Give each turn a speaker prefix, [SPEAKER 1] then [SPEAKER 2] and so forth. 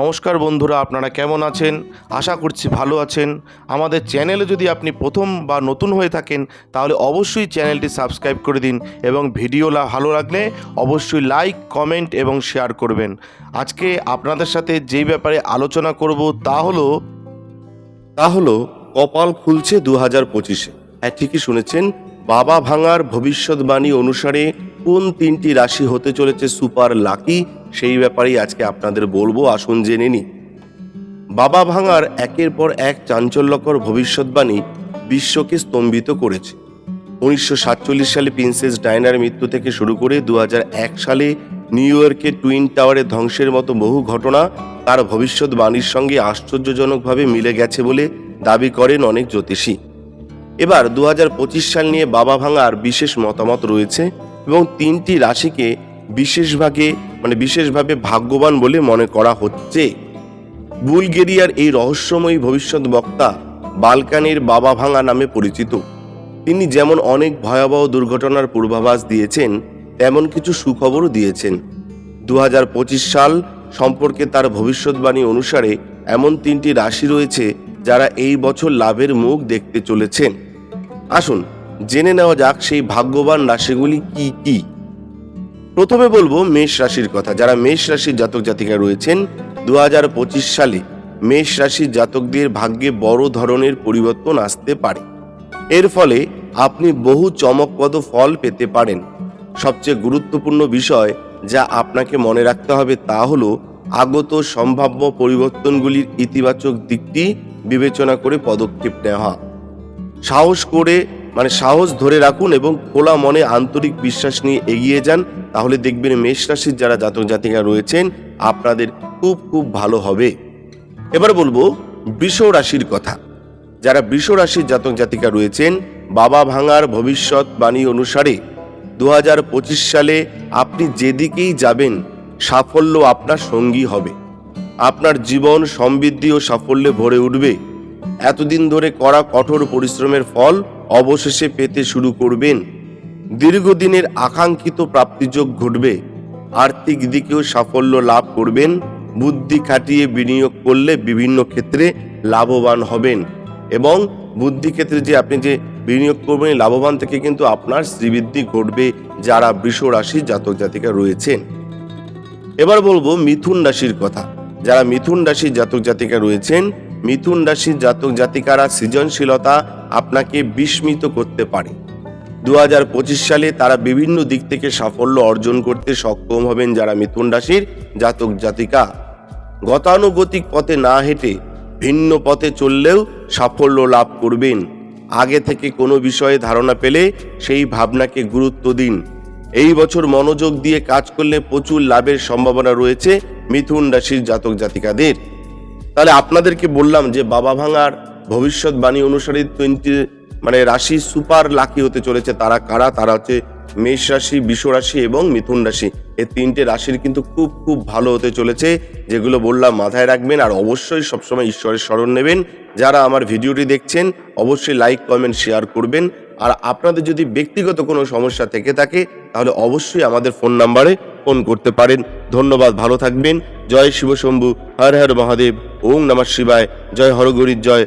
[SPEAKER 1] নমস্কার বন্ধুরা, আপনারা কেমন আছেন? আশা করছি ভালো আছেন। আমাদের চ্যানেলে যদি আপনি প্রথম বা নতুন হয়ে থাকেন, তাহলে অবশ্যই চ্যানেলটি সাবস্ক্রাইব করে দিন এবং ভিডিও ভালো লাগলে অবশ্যই লাইক, কমেন্ট এবং শেয়ার করবেন। আজকে আপনাদের সাথে যেই ব্যাপারে আলোচনা করব তা হলো
[SPEAKER 2] তা হলো কপাল খুলছে দু হাজার পঁচিশে। হ্যাঁ ঠিকই শুনেছেন, বাবা ভাঙার ভবিষ্যৎবাণী অনুসারে কোন তিনটি রাশি হতে চলেছে সুপার লাকি সেই ব্যাপারেই আজকে আপনাদের বলব, আসুন জেনে নি বাবা ভাঙার একের পর এক চাঞ্চল্যকর ভবিষ্যৎবাণী বিশ্বকে স্তম্ভিত করেছে। উনিশশো সাতচল্লিশ সালে প্রিন্সেস ডায়নার মৃত্যু থেকে শুরু করে দু হাজার এক সালে নিউ ইয়র্কে টুইন টাওয়ারের ধ্বংসের মতো বহু ঘটনা তার ভবিষ্যৎবাণীর সঙ্গে আশ্চর্যজনকভাবে মিলে গেছে বলে দাবি করেন অনেক জ্যোতিষী। এবার দু হাজার পঁচিশ সাল নিয়ে বাবা ভাঙার বিশেষ মতামত রয়েছে এবং তিনটি রাশিকে বিশেষভাবে মানে বিশেষভাবে ভাগ্যবান বলে মনে করা হচ্ছে। বুলগেরিয়ার এই রহস্যময়ী ভবিষ্যৎ বক্তা বালকানের বাবা ভাঙা নামে পরিচিত। তিনি যেমন অনেক ভয়াবহ দুর্ঘটনার পূর্বাভাস দিয়েছেন, তেমন কিছু সুখবরও দিয়েছেন। দু হাজার পঁচিশ সাল সম্পর্কে তার ভবিষ্যৎবাণী অনুসারে এমন তিনটি রাশি রয়েছে যারা এই বছর লাভের মুখ দেখতে চলেছেন। আসুন, জেনে নেওয়া যাক সেই ভাগ্যবান রাশিগুলি কি কি। প্রথমে বলব মেষ রাশির কথা। যারা মেষ রাশির জাতক জাতিকা রয়েছেন দু হাজার পঁচিশ সালে মেষ রাশির জাতকদের ভাগ্যে বড় ধরনের পরিবর্তন আসতে পারে। এর ফলে আপনি বহু চমকপ্রদ ফল পেতে পারেন। সবচেয়ে গুরুত্বপূর্ণ বিষয় যা আপনাকে মনে রাখতে হবে তা হলো আগত সম্ভাব্য পরিবর্তনগুলির ইতিবাচক দিকটি বিবেচনা করে পদক্ষেপ নেওয়া। সাহস করে মানে সাহস ধরে রাখুন এবং খোলা মনে আন্তরিক বিশ্বাস নিয়ে এগিয়ে যান, তাহলে দেখবেন মেষ রাশির যারা জাতক জাতিকা রয়েছেন, আপনাদের খুব খুব ভালো হবে। এবার বলব বৃষ রাশির কথা। যারা বৃষ রাশির জাতক জাতিকা রয়েছেন, বাবা ভাঙার ভবিষ্যৎবাণী অনুসারে দু হাজার পঁচিশ সালে আপনি যেদিকেই যাবেন, সাফল্য আপনার সঙ্গী হবে। আপনার জীবন সমৃদ্ধি ও সাফল্যে ভরে উঠবে। এতদিন ধরে করা কঠোর পরিশ্রমের ফল অবশেষে পেতে শুরু করবেন। দীর্ঘদিনের আকাঙ্ক্ষিত প্রাপ্তিযোগ ঘটবে। আর্থিক দিকেও সাফল্য লাভ করবেন। বুদ্ধি খাটিয়ে বিনিয়োগ করলে বিভিন্ন ক্ষেত্রে লাভবান হবেন। এবং বুদ্ধি ক্ষেত্রে যে আপনি যে বিনিয়োগ করবেন লাভবান থেকে কিন্তু আপনার শ্রীবৃদ্ধি ঘটবে যারা বৃষ রাশির জাতক জাতিকা রয়েছেন। এবার বলব মিথুন রাশির কথা। যারা মিথুন রাশির জাতক জাতিকা রয়েছেন, মিথুন রাশির জাতক জাতিকারা সৃজনশীলতা আপনাকে বিস্মিত করতে পারে। দু হাজার পঁচিশ সালে তারা বিভিন্ন দিক থেকে সাফল্য অর্জন করতে সক্ষম হবেন যারা মিথুন রাশির জাতক জাতিকা। গতানুগতিক পথে না হেঁটে ভিন্ন পথে চললেও সাফল্য লাভ করবেন। আগে থেকে কোনো বিষয়ে ধারণা পেলে সেই ভাবনাকে গুরুত্ব দিন। এই বছর মনোযোগ দিয়ে কাজ করলে প্রচুর লাভের সম্ভাবনা রয়েছে মিথুন রাশির জাতক জাতিকাদের। তাহলে আপনাদেরকে বললাম যে বাবা ভাঙার ভবিষ্যৎবাণী অনুসারে টোয়েন্টি মানে রাশি সুপার লাকি হতে চলেছে তারা। কারা? তারা হচ্ছে মেষ রাশি, বিষ রাশি এবং মিথুন রাশি। এই তিনটে রাশির কিন্তু খুব খুব ভালো হতে চলেছে, যেগুলো বললাম মাথায় রাখবেন আর অবশ্যই সবসময় ঈশ্বরের স্মরণ নেবেন। যারা আমার ভিডিওটি দেখছেন, অবশ্যই লাইক, কমেন্ট, শেয়ার করবেন। আর আপনাদের যদি ব্যক্তিগত কোনো সমস্যা থেকে থাকে, তাহলে অবশ্যই আমাদের ফোন নাম্বারে ফোন করতে পারেন। ধন্যবাদ, ভালো থাকবেন। জয় শিবশম্ভু, হর হর মহাদেব ওং নমঃ শিবায়। জয় হরগরির জয়